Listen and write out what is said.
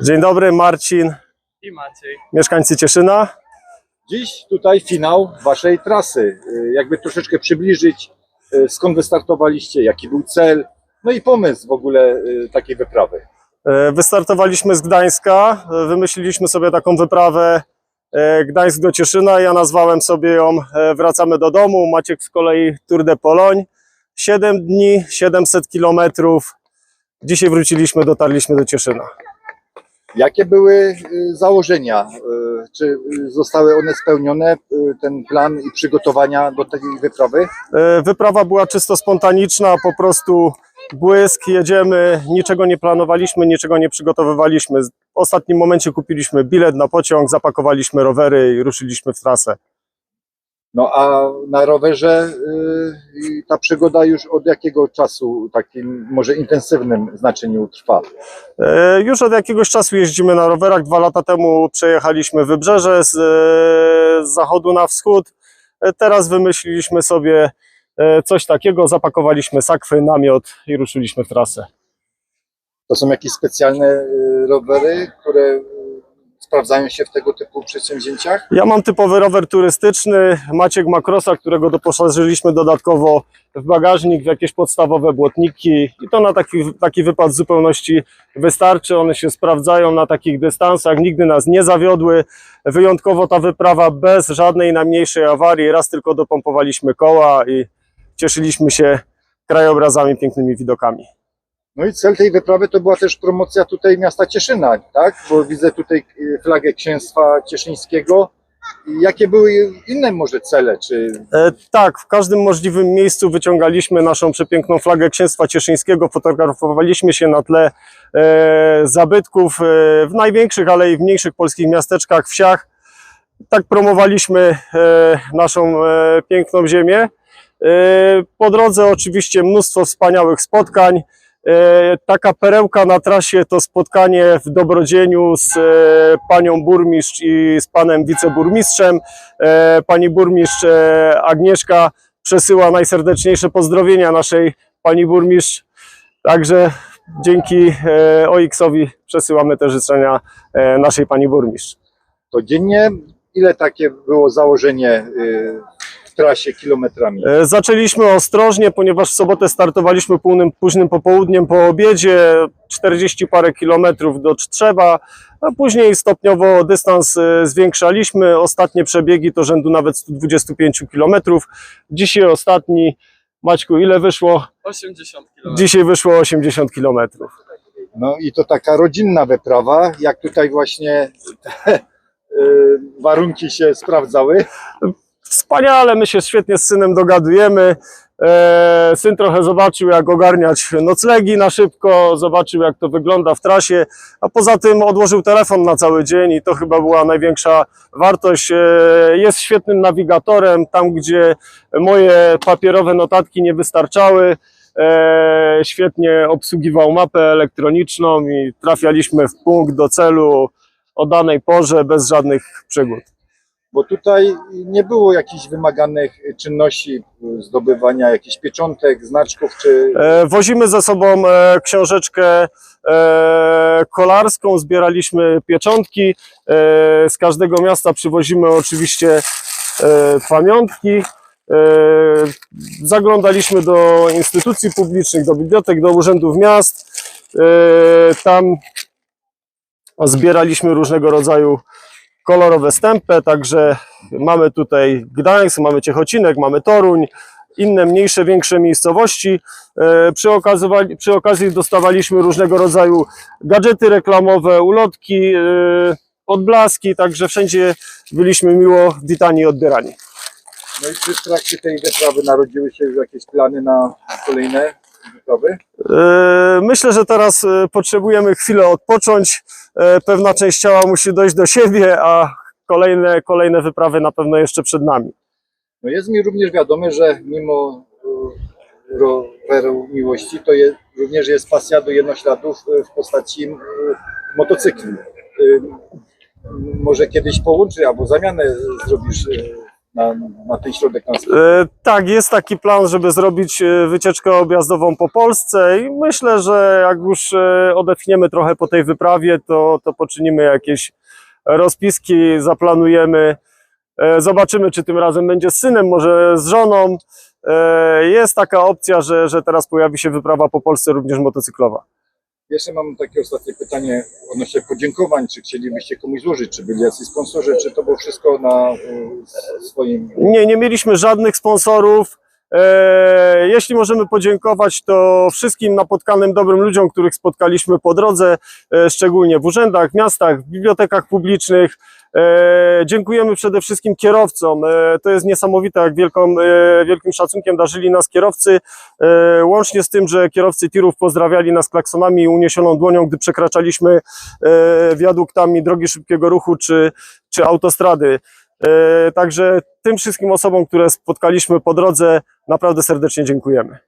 Dzień dobry, Marcin, I Maciej. mieszkańcy Cieszyna. Dziś tutaj finał waszej trasy. Y, Jakby troszeczkę przybliżyć, y, skąd wystartowaliście, jaki był cel, no i pomysł w ogóle y, takiej wyprawy. E, Wystartowaliśmy z Gdańska, e, wymyśliliśmy sobie taką wyprawę e, Gdańsk do Cieszyna. Ja nazwałem sobie ją e, Wracamy do domu. Maciek z kolei Tour de Pologne. 7 dni, 700 kilometrów. Dzisiaj wróciliśmy, dotarliśmy do Cieszyna. Jakie były y, założenia? Y, Czy y, zostały one spełnione, ten plan i przygotowania do tej wyprawy? E, Wyprawa była czysto spontaniczna, po prostu błysk, jedziemy, niczego nie planowaliśmy, niczego nie przygotowywaliśmy. W ostatnim momencie kupiliśmy bilet na pociąg, zapakowaliśmy rowery i ruszyliśmy w trasę. No a na rowerze y, ta przygoda już od jakiego czasu takim może intensywnym znaczeniu trwa? E, Już od jakiegoś czasu jeździmy na rowerach. Dwa lata temu przejechaliśmy wybrzeże z, e, z zachodu na wschód. E, Teraz wymyśliliśmy sobie e, coś takiego, zapakowaliśmy sakwy, namiot i ruszyliśmy w trasę. To są jakieś specjalne y, rowery, które sprawdzają się w tego typu przedsięwzięciach? Ja mam typowy rower turystyczny. Maciek ma crossa, którego doposażyliśmy dodatkowo w bagażnik, w jakieś podstawowe błotniki i to na taki, taki wypad w zupełności wystarczy. One się sprawdzają na takich dystansach, nigdy nas nie zawiodły. Wyjątkowo ta wyprawa bez żadnej najmniejszej awarii. Raz tylko dopompowaliśmy koła i cieszyliśmy się krajobrazami, pięknymi widokami. No i cel tej wyprawy to była też promocja tutaj miasta Cieszyna, tak? Bo widzę tutaj y, flagę księstwa cieszyńskiego. Jakie były inne może cele? Czy E, tak, w każdym możliwym miejscu wyciągaliśmy naszą przepiękną flagę Księstwa Cieszyńskiego, fotografowaliśmy się na tle e, zabytków e, w największych, ale i w mniejszych polskich miasteczkach, wsiach. Tak promowaliśmy e, naszą e, piękną ziemię. E, po drodze oczywiście mnóstwo wspaniałych spotkań. E, Taka perełka na trasie to spotkanie w Dobrodzieniu z e, panią burmistrz i z panem wiceburmistrzem. E, Pani burmistrz Agnieszka przesyła najserdeczniejsze pozdrowienia naszej pani burmistrz. Także dzięki OX-owi przesyłamy te życzenia naszej pani burmistrz. to dziennie ile takie było założenie y, trasie kilometrami? E, Zaczęliśmy ostrożnie, ponieważ w sobotę startowaliśmy późnym, późnym popołudniem po obiedzie, 40 parę kilometrów do Trzeba, a później stopniowo dystans e, zwiększaliśmy. Ostatnie przebiegi to rzędu nawet 125 kilometrów. Dzisiaj ostatni, Maćku, ile wyszło? 80 km. Dzisiaj wyszło 80 kilometrów. No i to taka rodzinna wyprawa, jak tutaj właśnie te y, warunki się sprawdzały. Wspaniale, my się świetnie z synem dogadujemy. E, syn trochę zobaczył, jak ogarniać noclegi na szybko, zobaczył, jak to wygląda w trasie, a poza tym odłożył telefon na cały dzień i to chyba była największa wartość. E, jest świetnym nawigatorem, tam gdzie moje papierowe notatki nie wystarczały. E, świetnie obsługiwał mapę elektroniczną i trafialiśmy w punkt do celu o danej porze bez żadnych przygód. Bo tutaj nie było jakichś wymaganych czynności y, zdobywania jakichś pieczątek, znaczków, czy E, Wozimy ze sobą e, książeczkę e, kolarską, zbieraliśmy pieczątki. Z każdego miasta przywozimy oczywiście pamiątki. Zaglądaliśmy do instytucji publicznych, do bibliotek, do urzędów miast. Tam zbieraliśmy różnego rodzaju kolorowe stępy, także mamy tutaj Gdańsk, mamy Ciechocinek, mamy Toruń, inne mniejsze, większe miejscowości. E, Przy okazji, przy okazji dostawaliśmy różnego rodzaju gadżety reklamowe, ulotki, e, odblaski, także wszędzie byliśmy miło witani i odbierani. no i czy w trakcie tej wyprawy narodziły się już jakieś plany na kolejne wyprawy? E, Myślę, że teraz e, potrzebujemy chwilę odpocząć. E, Pewna część ciała musi dojść do siebie, a kolejne, kolejne wyprawy na pewno jeszcze przed nami. No jest mi również wiadome, że mimo roweru miłości, to również jest pasja do jednośladów w postaci motocykli. Może kiedyś połączy albo zamianę zrobisz na, na ten środek. E, Tak, jest taki plan, żeby zrobić e, wycieczkę objazdową po Polsce i myślę, że jak już e, odetchniemy trochę po tej wyprawie, to, to poczynimy jakieś rozpiski, zaplanujemy. Zobaczymy, czy tym razem będzie z synem, może z żoną. Jest taka opcja, że, że teraz pojawi się wyprawa po Polsce również motocyklowa. Jeszcze mam takie ostatnie pytanie odnośnie podziękowań. Czy chcielibyście komuś złożyć? Czy byli jacyś sponsorzy? Czy to było wszystko na y, swoim Nie, nie mieliśmy żadnych sponsorów. E, jeśli możemy podziękować, to wszystkim napotkanym dobrym ludziom, których spotkaliśmy po drodze, e, szczególnie w urzędach, miastach, w bibliotekach publicznych. E, dziękujemy przede wszystkim kierowcom. E, to jest niesamowite, jak wielką, e, wielkim szacunkiem darzyli nas kierowcy. Łącznie z tym, że kierowcy tirów pozdrawiali nas klaksonami i uniesioną dłonią, gdy przekraczaliśmy wiaduktami drogi szybkiego ruchu czy, czy autostrady. Także tym wszystkim osobom, które spotkaliśmy po drodze, naprawdę serdecznie dziękujemy.